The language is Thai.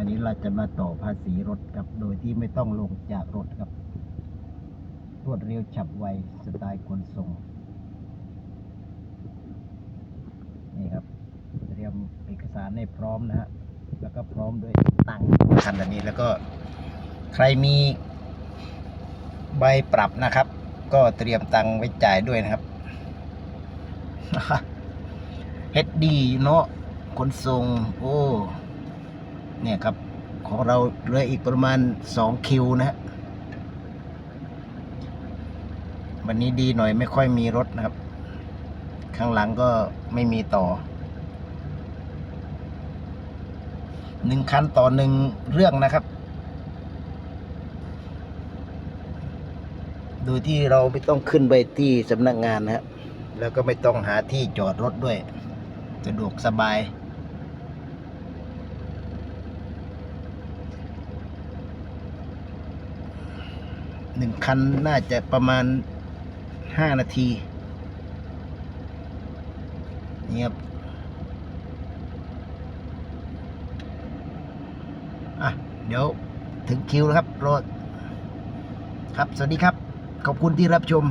อันนี้เราจะมาต่อภาษีรถครับ โดยที่ไม่ต้องลงจากรถครับ รวดเร็วฉับไวสไตล์ขนส่ง นี่ครับ เตรียมเอกสารให้พร้อมนะฮะ แล้วก็พร้อมด้วยตังค์คันอันนี้แล้วก็ใครมีใบปรับนะครับ ก็เตรียมตังค์ไว้จ่ายด้วยนะครับเฮดดีเนาะขนส่ง โอ้ เนี่ยครับ ของเราเหลืออีกประมาณสองคิวนะฮะวันนี้ดีหน่อยไม่ค่อยมีรถนะครับ ข้างหลังก็ไม่มีต่อหนึ่งคันต่อหนึ่งเรื่องนะครับ โดยที่เราไม่ต้องขึ้นไปที่สำนักงานนะครับ แล้วก็ไม่ต้องหาที่จอดรถด้วย สะดวกสบาย หนึ่งคันน่าจะประมาณห้านาทีนี่ครับอะ เดี๋ยวถึงคิวแล้วครับรถครับ สวัสดีครับ ขอบคุณที่รับชม